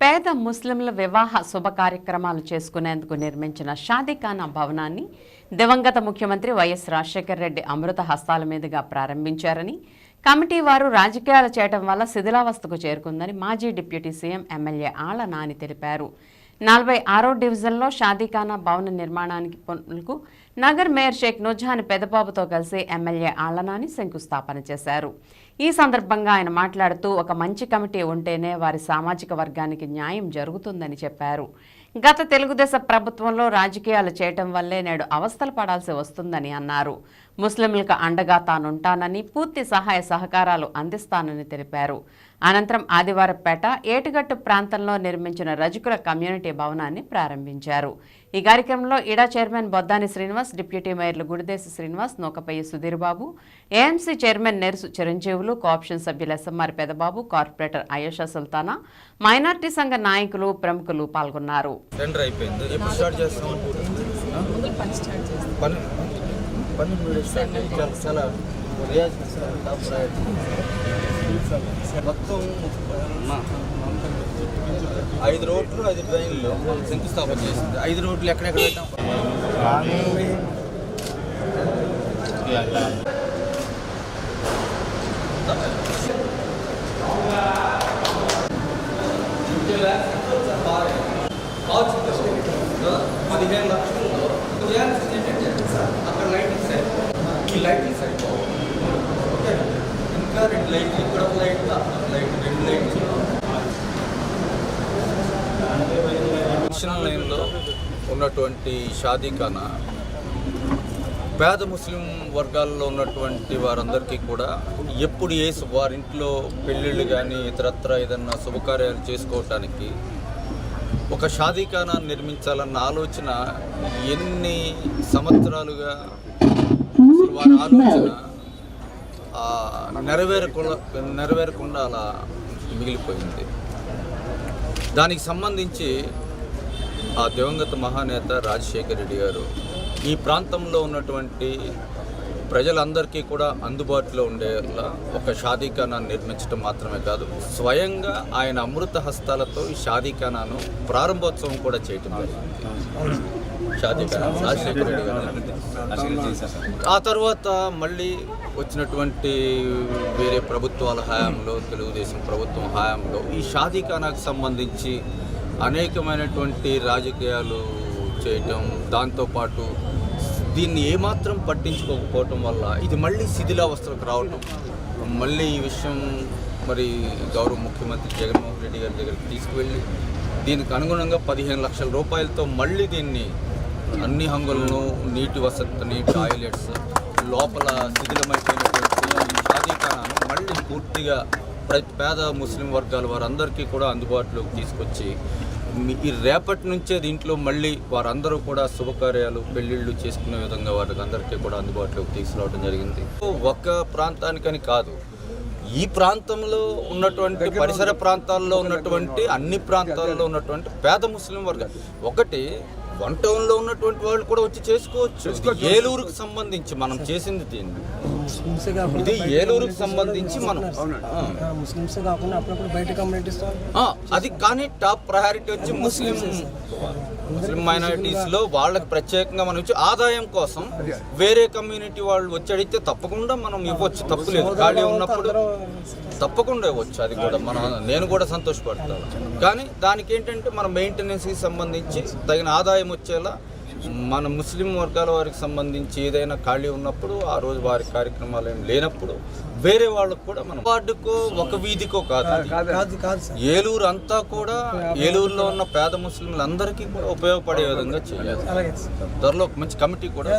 పేద ముస్లింల వివాహ శుభ కార్యక్రమాలు చేసుకునేందుకు నిర్మించిన షాదీఖానా భవనాన్ని దివంగత ముఖ్యమంత్రి వైఎస్ రాజశేఖర రెడ్డి అమృత హస్తాల మీదుగా ప్రారంభించారని కమిటీ వారు రాజకీయాలు చేయటం వల్ల శిథిలావస్థకు చేరుకుందని మాజీ deputy CM MLA Alla Nani తెలిపారు. నలభై ఆరో డివిజన్లో షాదీఖానా భవన నిర్మాణానికి పనులకు నగర్ మేయర్ షేక్ నుజాన్ పెదబాబుతో కలిసి ఎమ్మెల్యే ఆళ్ళనాని శంకుస్థాపన చేశారు. ఈ సందర్భంగా ఆయన మాట్లాడుతూ ఒక మంచి కమిటీ ఉంటేనే వారి సామాజిక వర్గానికి న్యాయం జరుగుతుందని చెప్పారు. గత తెలుగుదేశం ప్రభుత్వంలో రాజకీయాలు చేయటం వల్లే నేడు అవస్థలు పడాల్సి వస్తుందని అన్నారు. ముస్లింలకు అండగా తానుంటానని పూర్తి సహాయ సహకారాలు అందిస్తానని తెలిపారు. అనంతరం ఆదివారపేట ఏటుగట్టు ప్రాంతంలో నిర్మించిన రజకుల కమ్యూనిటీ భవనాన్ని ప్రారంభించారు. ఈ కార్యక్రమంలో ఇడా chairman Boddani Srinivas deputy మేయర్లు Gudidesa Srinivas Nookapayya Sudheer Babu AMC chairman Nerusu Chiranjeevulu cooption సభ్యులు SMR Pedababu corporator Ayesha Sultana minority సంఘ నాయకులు ప్రముఖులు పాల్గొన్నారు. మొత్తం ఐదు రోడ్లు ఐదు ట్రైన్లు శంకుస్థాపన చేసింది. ఐదు రోడ్లు ఎక్కడెక్కడ పెట్టాం? పదిహేను లక్షలు అక్కడ లైటింగ్ సైడ్ ఈ లైటింగ్ సైడ్. ఓకే. ఇంకా రెండు లైట్లు ఇక్కడ ఒక లైట్ అక్కడ లైట్ రెండు లైట్లు. మిషన్ లైన్లో ఉన్నటువంటి షాదీఖానా పేద ముస్లిం వర్గాల్లో ఉన్నటువంటి వారందరికీ కూడా ఎప్పుడు ఏ వారింట్లో పెళ్ళిళ్ళు కానీ ఇతరత్ర ఏదన్నా శుభకార్యాలు చేసుకోవటానికి ఒక షాదీఖానా నిర్మించాలన్న ఆలోచన ఎన్ని సంవత్సరాలుగా వారి ఆలోచన నెరవేరకుండా నెరవేరకుండా అలా మిగిలిపోయింది. దానికి సంబంధించి ఆ దివంగత మహానేత రాజశేఖర రెడ్డి గారు ఈ ప్రాంతంలో ఉన్నటువంటి ప్రజలందరికీ కూడా అందుబాటులో ఉండేలా ఒక షాదీఖానాన్ని నిర్మించడం మాత్రమే కాదు స్వయంగా ఆయన అమృత హస్తాలతో ఈ షాదీఖానాను ప్రారంభోత్సవం కూడా చేయటం జరిగింది. షాదీఖానా రాజశేఖర రెడ్డి గారు. ఆ తర్వాత మళ్ళీ వచ్చినటువంటి వేరే ప్రభుత్వాల హయాంలో తెలుగుదేశం ప్రభుత్వం హయాంలో ఈ షాదీఖానాకు సంబంధించి అనేకమైనటువంటి రాజకీయాలు చేయటం దాంతోపాటు దీన్ని ఏమాత్రం పట్టించుకోకపోవటం వల్ల ఇది మళ్ళీ శిథిలావస్థలకు రావటం. మళ్ళీ ఈ విషయం మరి గౌరవ ముఖ్యమంత్రి జగన్మోహన్ రెడ్డి గారి దగ్గరికి తీసుకువెళ్ళి దీనికి అనుగుణంగా పదిహేను లక్షల రూపాయలతో మళ్ళీ దీన్ని అన్ని హంగులను నీటి వసతిని టాయిలెట్స్ లోపల శిథిలమైపోయినటువంటి షాదీఖానాను మళ్ళీ పూర్తిగా ప్రతి పేద ముస్లిం వర్గాల వారందరికీ కూడా అందుబాటులోకి తీసుకొచ్చి ఈ రేపటి నుంచే దీంట్లో మళ్ళీ వారందరూ కూడా శుభకార్యాలు పెళ్ళిళ్ళు చేసుకునే విధంగా వారికి అందరికీ కూడా అందుబాటులోకి తీసుకురావడం జరిగింది. ఒక్క ప్రాంతానికని కాదు. ఈ ప్రాంతంలో ఉన్నటువంటి పరిసర ప్రాంతాల్లో ఉన్నటువంటి అన్ని ప్రాంతాల్లో ఉన్నటువంటి పేద ముస్లిం వర్గాలు ఒకటి వన్ టౌన్లో ఉన్నటువంటి వాళ్ళు కూడా వచ్చి చేసుకోవచ్చు. ఏలూరుకు సంబంధించి మనం చేసింది దీన్ని. ఇది ఏలూరుకు సంబంధించి మనం. ముస్లిమ్సే కాకుండా అప్పుడప్పుడు బయట కమ్యూనిటీస్ ఆ, అది కానీ టాప్ ప్రయారిటీ వచ్చి ముస్లిం ముస్లిం మైనారిటీస్లో వాళ్ళకి ప్రత్యేకంగా మనం ఇచ్చి ఆదాయం కోసం వేరే కమ్యూనిటీ వాళ్ళు వచ్చి అడిగితే తప్పకుండా మనం ఇవ్వచ్చు. తప్పులేదు. ఖాళీ ఉన్నప్పుడు తప్పకుండా ఇవ్వచ్చు. అది కూడా మనం నేను కూడా సంతోషపడతాను. కానీ దానికి ఏంటంటే మన మెయింటెనెన్స్కి సంబంధించి తగిన ఆదాయం వచ్చేలా మన ముస్లిం వర్గాల వారికి సంబంధించి ఏదైనా ఖాళీ ఉన్నప్పుడు ఆ రోజు వారి కార్యక్రమాలు ఏం లేనప్పుడు వేరే వాళ్ళకు కూడా మనం వార్డుకో ఒక వీధికో కాదు. అది. కాదు. కాదు సార్. ఏలూరు అంతా కూడా ఏలూరులో ఉన్న పేద ముస్లింలందరికీ కూడా ఉపయోగపడే విధంగా చేయాలి. త్వరలో ఒక మంచి కమిటీ కూడా